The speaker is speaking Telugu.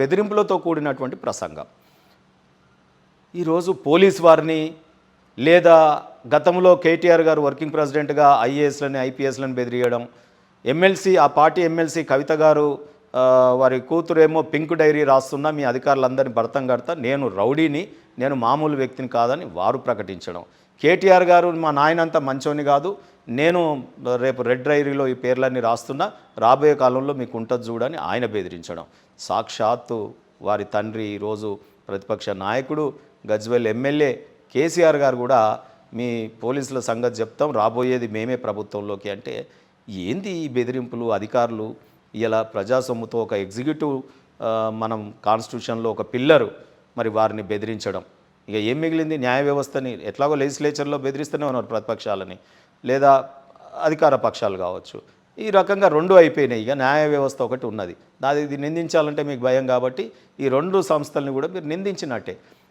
బెదిరింపులతో కూడినటువంటి ప్రసంగం. ఈరోజు పోలీస్ వారిని లేదా గతంలో కేటీఆర్ గారు వర్కింగ్ ప్రెసిడెంట్గా ఐఏఎస్లని ఐపీఎస్లను బెదిరియడం ఎమ్మెల్సీ ఆ పార్టీ ఎమ్మెల్సీ కవిత గారు వారి కూతురేమో పింక్ డైరీ రాస్తున్నా మీ అధికారులందరినీ భర్తం కడతా నేను రౌడీని నేను మామూలు వ్యక్తిని కాదని వారు ప్రకటించడం. కేటీఆర్ గారు మా నాయనంత మంచోని కాదు నేను రేపు రెడ్ డైరీలో ఈ పేర్లన్నీ రాస్తున్నా రాబోయే కాలంలో మీకు ఉంటుంది చూడని ఆయన బెదిరించడం. సాక్షాత్తు వారి తండ్రి ఈరోజు ప్రతిపక్ష నాయకుడు గజ్వెల్ ఎమ్మెల్యే కేసీఆర్ గారు కూడా మీ పోలీసుల సంగతి చెప్తాం రాబోయేది మేమే ప్రభుత్వంలోకి అంటే ఏంది ఈ బెదిరింపులు అధికారులు ఇలా ప్రజాసొమ్ముతో ఒక ఎగ్జిక్యూటివ్ మనం కాన్స్టిట్యూషన్లో ఒక పిల్లరు మరి వారిని బెదిరించడం. ఇక ఏం మిగిలింది? న్యాయ వ్యవస్థని ఎట్లాగో లెజిస్లేచర్లో బెదిరిస్తూనే ఉన్నారు ప్రతిపక్షాలని. లేదా అధికార పక్షాలు కావచ్చు. ఈ రకంగా రెండు అయిపోయినాయి. ఇక న్యాయ వ్యవస్థ ఒకటి ఉన్నది. దాని ఇది నిందించాలంటే మీకు భయం కాబట్టి ఈ రెండు సంస్థల్ని కూడా మీరు నిందించినట్టే.